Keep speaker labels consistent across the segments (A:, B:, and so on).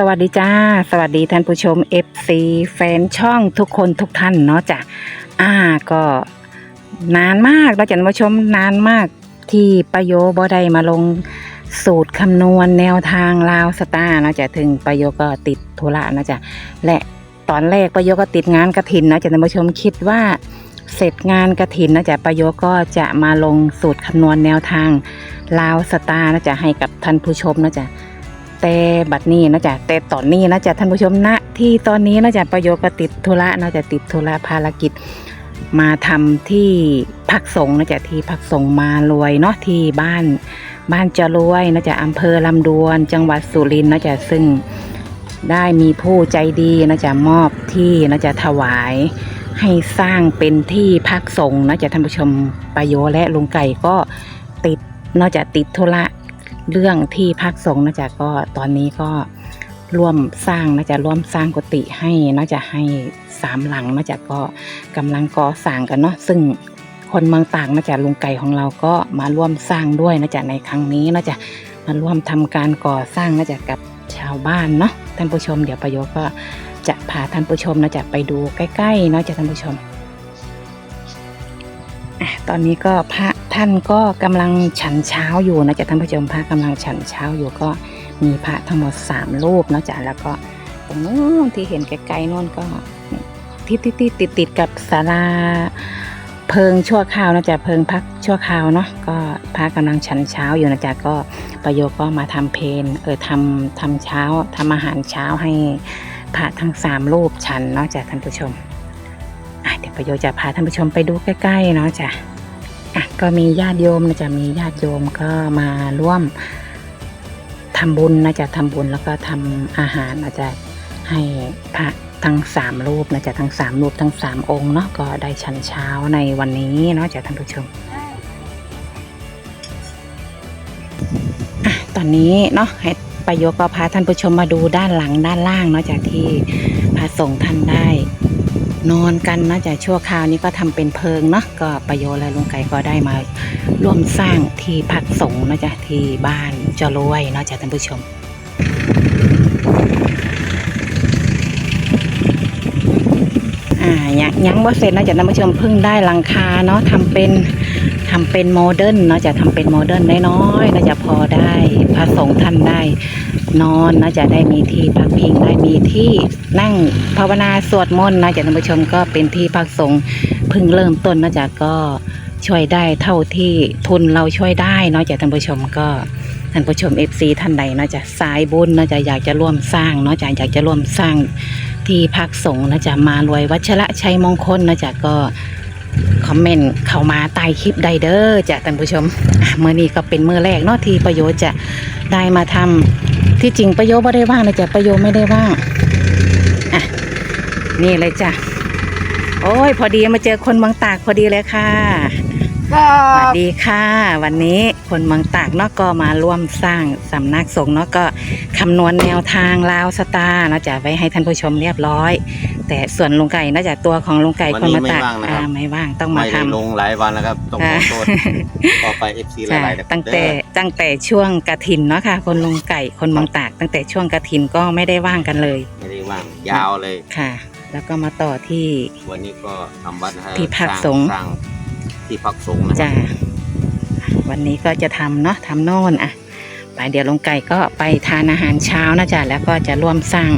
A: สวัสดีจ้า สวัสดีท่านผู้ชม FC แฟนช่องทุกคนทุกท่านเนาะจ้ะอ่าก็นานมากเราจะท่านผู้ชมนานมากที่ประโยบได้มาลงสูตรคำนวณแนวทางลาวสตาร์เนาะจะถึงประโยก็ติดธุระนะจ๊ะและตอนแรกประโยก็ติดงานกระถินนะจะท่านผู้ชมคิดว่าเสร็จงานกระถินนะจ๊ะประโยก็จะมาลงสูตรคำนวณแนวทางลาวสตาร์นะจ๊ะให้กับท่านผู้ชมนะจ๊ะ แต่บัดนี้นะจ๊ะแต่ตอนนี้นะจ๊ะท่านผู้ชมณที่ตอนนี้นะจ๊ะประโยชน์ก็ติดธุระนะจ๊ะติดธุระภารกิจ มาทำที่พักสงนะจ๊ะที่พักสงมารวยเนาะที่บ้านบ้านจะรวยนะจ๊ะอำเภอลำดวน จังหวัดสุรินทร์นะจ๊ะซึ่งได้มีผู้ใจดีนะจ๊ะมอบที่นะจ๊ะถวายให้สร้างเป็นที่พักสงนะจ๊ะท่านผู้ชมประโยชน์และลุงไก่ก็ติดนอกจากติดธุระ เรื่องที่พักสงฆ์นะจ๊ะก็ตอนนี้ก็ร่วมสร้างนะจ๊ะร่วมสร้างกุฏิให้นะจ๊ะให้สามหลังนะจ๊ะก็กำลังก่อสร้างกันเนาะซึ่งคนเมืองต่างนะจ๊ะลุงไก่ของเราก็มาร่วมสร้างด้วยนะจ๊ะในครั้งนี้นะจ๊ะมาร่วมทำการก่อสร้างนะจ๊ะกับชาวบ้านเนาะท่านผู้ชมเดี๋ยวประโยชน์ก็จะพาท่านผู้ชมนะจ๊ะไปดูใกล้ๆเนาะจ๊ะท่านผู้ชมอะตอนนี้ก็พระ ท่านก็กำลังฉันเช้าอยู่นะจ๊ะท่านผู้ชมพระกำลังฉันเช้าอยู่ก็มีพระทั้งหมดสามรูปนะจ๊ะแล้วก็ตรงนู้นที่เห็นไกลๆนู่นก็ที่ที่ที่ติดติดกับศาลาเพิงชั่วคราวนะจ๊ะเพิงพักชั่วคราวเนาะก็พระกำลังฉันเช้าอยู่นะจ๊ะก็ประโยชน์ก็มาทำเพลนเออทำทำเช้าทำอาหารเช้าให้พระทั้งสามรูปฉันเนาะจ๊ะท่านผู้ชมเดี๋ยวประโยชน์จะพาท่านผู้ชมไปดูใกล้ๆเนาะจ้ะ อะก็มีญาติโยมนะจ๊ะมีญาติโยมก็มาร่วมทำบุญนะจ๊ะทำบุญแล้วก็ทำอาหารนะจ๊ะให้พระทั้งสามรูปนะจ๊ะทั้งสามรูปทั้งสามองค์เนาะก็ได้ฉันเช้าในวันนี้เนาะจ๊ะท่านผู้ชมอะตอนนี้เนาะให้ประโยคก็พาท่านผู้ชมมาดูด้านหลังด้านล่างเนาะจากที่พระสงฆ์ท่านได้ นอนกันนะจ๊ะชั่วคราวนี้ก็ทำเป็นเพิงเนาะก็ประโยชน์อะไรลุงไก่ก็ได้มาร่วมสร้างที่พักสงฆ์นะจ๊ะที่บ้านจรวยเนาะจ๊ะท่านผู้ชมอ่ายังยังบ่เสร็จนะจ๊ะท่านผู้ชมเพิ่งได้หลังคาเนาะทำเป็น ทำเป็นโมเดิร์นเนาะจะทำเป็นโมเดิร์นน้อยๆนะจะพอได้พระสงฆ์ท่านได้นอนนะจะได้มีที่พักพิงได้มีที่นั่งภาวนาสวดมนต์นะจะท่านผู้ชมก็เป็นที่พักสงฆ์เพิ่งเริ่มต้นนะจะก็ช่วยได้เท่าที่ทุนเราช่วยได้เนาะจะท่านผู้ชมก็ท่านผู้ชม FC ท่านใดเนาะจะสายบุญเนาะจะอยากจะร่วมสร้างเนาะจะอยากจะร่วมสร้างที่พักสงฆ์นะจะมารวยวัชระชัยมงคลนะจะก็ คอมเมนต์เข้ามาใต้คลิปใดเด้อจ้ะท่านผู้ชมอะมื่อนี้ก็เป็นมือแรกเนาะที่ประโยชน์จะได้มาทำที่จริงประโยชน์ไม่ได้ว่างนะจ๊ะประโยชน์ไม่ได้ว่างอะนี่เลยจ้ะโอ้ยพอดีมาเจอคนเมืองตากพอดีเลยค่ะสวัสดีค่ะ วันนี้คนเมืองตากเนาะก็มาร่วมสร้างสำนักสงฆ์เนาะก็คำนวณแนวทางลาวสตาร์นะจ๊ะไว้ให้ท่านผู้ชมเรียบร้อย แต่ส่วนลุงไก่นะจ๊ะตัวของลุงไก่
B: วัน
A: คน
B: นี้
A: เมืองตาก
B: ไม่ว่างนะครับ
A: อ่าไม่ว่างต้องมา
B: ไม่
A: ทำ
B: ได้ลงหลายวันแล้วครับ ต้องขอ
A: อ่า
B: โทษต่อไป FC ห
A: จ้ะ
B: ลายๆนะครับ
A: ตั้งแต่
B: เด้อ
A: ตั้งแต่ช่วงกระถินเนาะค่ะ คนลุงไก่คนเมืองตาก ตั้งแต่ช่วงกระถินก็ไม่ได้ว่างกันเลย
B: ไม่ได้ว่างยาวเลย
A: ค่ะ แล้วก็มาต่อที่
B: วันนี้ก็ทำวัดให้
A: ที่พัก
B: ร้า
A: สงฆ์
B: สร้างที่พักสงฆ์นะครั
A: จ้าวันนี้ก็จะทำเนาะทำโน่นอะไปเดี๋ยวลุงไก่ก็ไปทานอาหารเช้านะจ๊ะแล้วก็จะร่วมสร้าง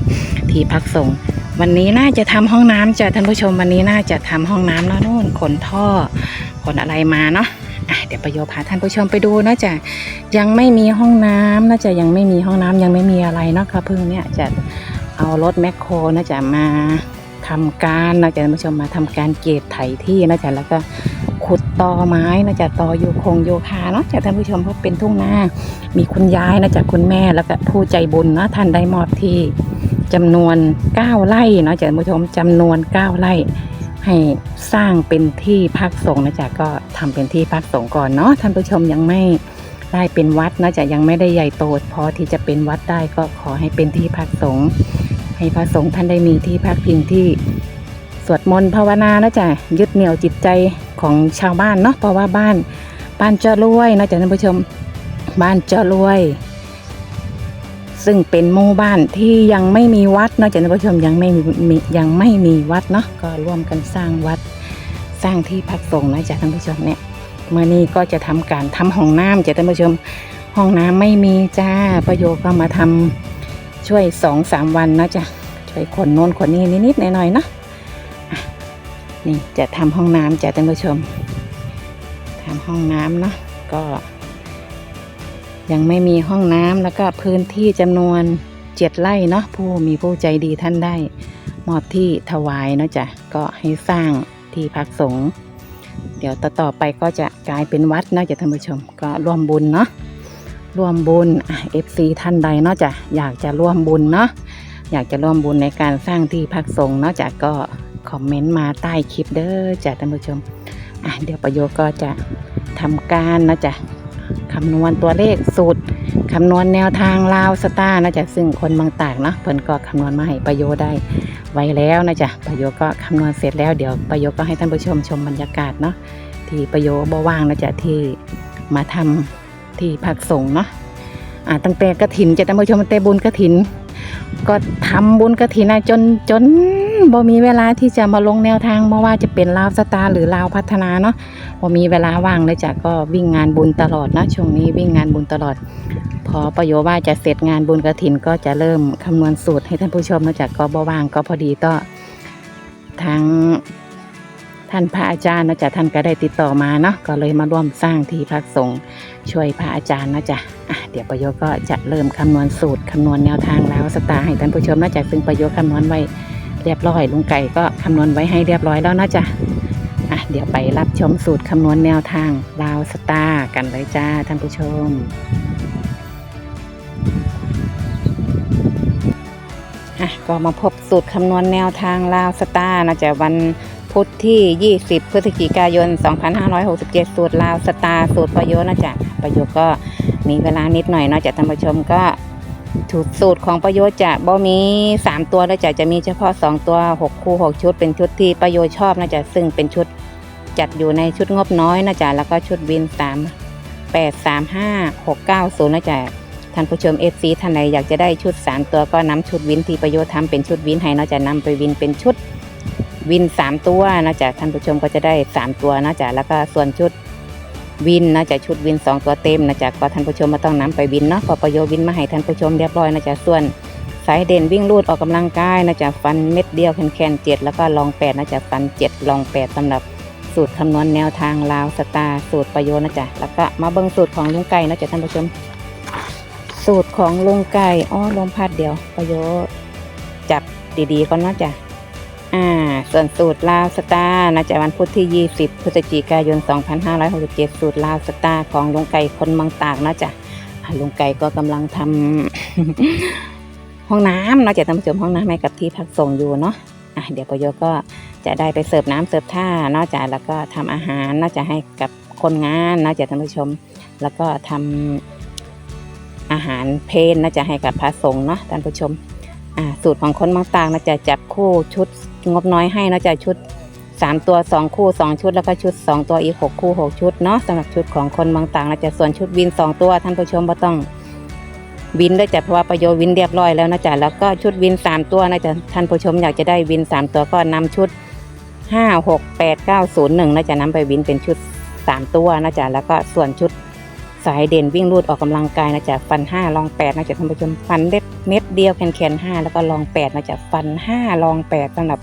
A: ที่พักสงฆ์ วันนี้น่าจะทำห้องน้ำจ้ะท่านผู้ชมวันนี้น่าจะทำห้องน้ำเนาะนู่นขนท่อขนอะไรมาเนาะเดี๋ยวประโยชน์พาท่านผู้ชมไปดูเนาะจ้ะยังไม่มีห้องน้ำนะจ๊ะยังไม่มีห้องน้ำยังไม่มีอะไรเนาะค่ะเพิ่งเนี่ยจะเอารถแมคโครนะจ๊ะมาทำการนะจ๊ะท่านผู้ชมมาทำการเก็บไถที่นะจ๊ะแล้วก็ขุดตอไม้นะจ๊ะตอโยคงโยคาเนาะจากท่านผู้ชมเพราะเป็นทุ่งนา มีคุณยายนะจากคุณแม่แล้วก็ผู้ใจบุญเนาะท่านได้มอบที่ จำนวน 9 ไร่เนาะจากท่านผู้ชมจำนวน 9 ไร่ ให้สร้างเป็นที่พักสงฆ์นะจ๊ะก็ทำเป็นที่พักสงฆ์ก่อนเนาะท่านผู้ชมยังไม่ได้เป็นวัดนะจ๊ะยังไม่ได้ใหญ่โตพอที่จะเป็นวัดได้ก็ขอให้เป็นที่พักสงฆ์ให้พระสงฆ์ท่านได้มีที่พักพิงที่สวดมนต์ภาวนานะจ๊ะยึดเหนี่ยวจิตใจของชาวบ้านเนาะเพราะว่าบ้านบ้านเจ้ารวยนะจ๊ะท่านผู้ชมบ้านเจ้ารวย ซึ่งเป็นหมู่บ้านที่ยังไม่มีวัดนาะจ้ะท่านผู้ชมยังไม่มียังไม่มีวัดเนาะก็ร่วมกันสร้างวัดสร้างที่พักสงฆ์นะจ้ะท่านผู้ชมเนี่ยเมื่อนี้ก็จะทำการทำห้องน้ำจ้ะท่านผู้ชม ห้องน้ำไม่มีจ้าประโยชน์ก็มาทำช่วยสองสามวันนะจ้ะช่วยคนโน้นคนนี้นิดๆหน่อยๆเนาะอะนี่จะทำห้องน้ำจ้ะท่านผู้ชมทำห้องน้ำเนาะก็ ยังไม่มีห้องน้ำแล้วก็พื้นที่จำนวนเจ็ดไร่เนาะผู้มีผู้ใจดีท่านได้ มอบที่ถวายเนาะจ้ะก็ให้สร้างที่พักสงฆ์เดี๋ยวต่อต่อไปก็จะกลายเป็นวัดเนาะจ้ะท่านผู้ชมก็ร่วมบุญเนาะร่วมบุญเอฟซีท่านใดเนาะจ้ะอยากจะร่วมบุญเนาะอยากจะร่วมบุญในการสร้างที่พักสงฆ์เนาะจ้ะก็คอมเมนต์มาใต้คลิปเด้อจ้ะท่านผู้ชมอะเดี๋ยวประโยชน์ก็จะทำการเนาะจ้ะ คำนวณตัวเลขสูตรคำนวณแนวทางลาวสตาร์นะจ๊ะซึ่งคนบางตากเนาะเพิ่นก็คำนวณมาให้ประโยชน์ได้ไว้แล้วนะจ๊ะประโยชน์ก็คำนวณเสร็จแล้วเดี๋ยวประโยชน์ก็ให้ท่านผู้ชมชมบรรยากาศเนาะที่ประโยชน์บ่ว่างนะจ๊ะที่มาทำที่พักสงเนาะอ่าตั้งแต่กระถินจะท่านผู้ชมตั้งแต่บุญกระถิน ก็ทำบุญกระถินนะจนจนบ่มีเวลาที่จะมาลงแนวทางไม่ว่าจะเป็นลาวสตาร์หรือลาวพัฒนาเนาะ พอมีเวลาว่างเลยจ้ะก็วิ่งงานบุญตลอดนะช่วงนี้วิ่งงานบุญตลอด พอประโยชน์ว่าจะเสร็จงานบุญกระถินก็จะเริ่มคำนวณสูตรให้ท่านผู้ชมนะจ๊ะก็บ่ว่างก็พอดีก็ทางท่านพระอาจารย์นะจ๊ะท่านก็ได้ติดต่อมาเนาะก็เลยมาร่วมสร้างที่พักสงฆ์ช่วยพระอาจารย์นะจ๊ะอะเดี๋ยวประโยชน์ก็จะเริ่มคำนวณสูตรคำนวณแนวทางแล้วสตาร์ให้ท่านผู้ชมนะจ๊ะซึ่งประโยชน์คำนวณไว้เรียบร้อยลุงไก่ก็คำนวณไว้ให้เรียบร้อยแล้วนะจ๊ะ เดี๋ยวไปรับชมสูตรคำนวณแนวทางลาวสตาร์กันเลยจ้าท่านผู้ชม อะ ก็มาพบสูตรคำนวณแนวทางลาวสตาร์นะจ๊ะวันพุธที่ 20 พฤศจิกายน 2567 สูตรลาวสตาร์สูตรประโยชน์นะจ๊ะประโยชน์ก็มีเวลานิดหน่อยนะจ๊ะท่านผู้ชมก็ถูกสูตรของประโยชน์จะบ่มี 3 ตัวแล้วจ้ะจะมีเฉพาะ 2 ตัว 6 คู่ 6 ชุดเป็นชุดที่ประโยชน์ชอบนะจ๊ะซึ่งเป็นชุด จัดอยู่ในชุดงบน้อยนะจ๊ะแล้วก็ชุดวิน 3 8 3 5 6 9 0นะจ๊ะท่านผู้ชม FC ท่านใดอยากจะได้ชุด 3 ตัวก็นำชุดวินที่ประโยชน์ทำเป็นชุดวินให้นะจ๊ะนำไปวินเป็นชุดวิน 3 ตัวนะจ๊ะท่านผู้ชมก็จะได้ 3 ตัวนะจ๊ะแล้วก็ส่วนชุดวินนะจ๊ะชุดวิน 2 ตัวเต็มนะจ๊ะก็ท่านผู้ชมมาต้องนำไปวินเนาะพอประโยชน์วินมาให้ท่านผู้ชมเรียบร้อยนะจ๊ะส่วนสายเด่นวิ่งลูดออกกำลังกายนะจ๊ะฟันเม็ดเดียวแคนแคนเจ็ดแล้วก็ลองแปดนะจ๊ะฟันเจ็ดลองแปดสำหรับ สูตรคำนวณแนวทางลาวสตาร์สูตรประโยชน์นะจ๊ะแล้วก็มาเบิ่งสูตรของลุงไก่นะจ๊ะท่านผู้ชม สูตรของลุงไก่อ้อลมพัดเดียว ประโยชน์จับดีๆก่อนนาะจ้ะอ่า ส่วนสูตรลาวสตาร์นะจ๊ะวันพุธที่ 20พฤศจิกายน 2567 สูตรลาวสตาร์ของลุงไก่คนบางตากนะจ๊ะลุงไก่ก็กำลังทำห้องน้ำเนาะจะทำเสริมห้องน้ำให้กับที่พักส่งอยู่เนาะอะเดี๋ยวประโยชน์ก็ จะได้ไปเสิร์ฟน้ำเสิร์ฟท่าเนาะจ๊ะแล้วก็ทำอาหารเนาะจะให้กับคนงานเนาะจะท่านผู้ชม แล้วก็ทำอาหารเพนน่าจะให้กับพระสงฆ์เนาะท่านผู้ชมอ่าสูตรของคนบางต่างน่าจะจับคู่ชุดงบน้อยให้น่าจะชุด 3 ตัว 2 คู่ 2 ชุดแล้วก็ชุด 2 ตัวอีก 6 คู่ 6 ชุดเนาะสำหรับชุดของคนบางต่างน่าจะส่วนชุดวิน 2 ตัวท่านผู้ชมบ่ต้องวินด้วยจ้ะเพราะว่าประโยชน์วินเรียบร้อยแล้วนะจ๊ะแล้วก็ชุดวิน 3 ตัวนะจ๊ะท่านผู้ชมอยากจะได้วิน 3 ตัวก็นำชุด 5 6 8 9 0 1นะจ๊ะนำไปวินเป็นชุด3ตัวนะจ๊ะแล้วก็ส่วนชุดสายเด่นวิ่งรูดออกกำลังกายนะจ๊ะฟันห้าลองแปดนะจ๊ะท่านผู้ชมฟันเล็บเม็ดเดียวแขนแขนห้าแล้วก็ลองแปดนะจ๊ะฟันห้าลองแปดสำหรับ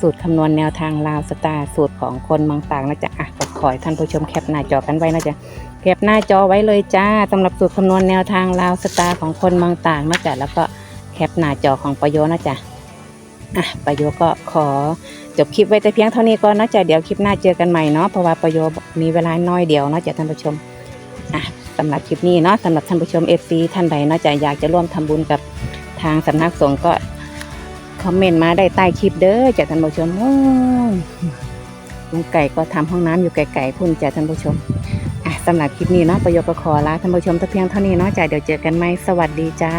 A: สูตรคำนวณแนวทางลาวสตาร์สูตรของคนบางต่างนะจ๊ะอะก็ขอให้ท่านผู้ชมแคปหน้าจอกันไว้นะจ๊ะแคปหน้าจอไว้เลยจ้าสำหรับสูตรคำนวณแนวทางลาวสตาร์ของคนบางต่างนะจ๊ะแล้วก็แคปหน้าจอของประโยชน์นะจ๊ะอะประโยชน์ก็ขอ จบคลิปไว้แต่เพียงเท่านี้ก่อนนะจ๊ะเดี๋ยวคลิปหน้าเจอกันใหม่เนาะเพราะว่าประโยชน์มีเวลาน้อยเดียวนะจ๊ะท่านผู้ชมสำหรับคลิปนี้เนาะสำหรับท่านผู้ชม FC ท่านใดเนาะจะอยากจะร่วมทำบุญกับทางสำนักสงฆ์ก็คอมเมนต์มาได้ใต้คลิปเด้อจากท่านผู้ชมโอ้ยลุงไก่ก็ทำห้องน้ำอยู่ไกลๆพุ่นจากท่านผู้ชมอะสำหรับคลิปนี้เนาะประโยชน์ก็ขอลาท่านผู้ชมแต่เพียงเท่านี้เนาะจ้ะเดี๋ยวเจอกันใหม่สวัสดีจ้า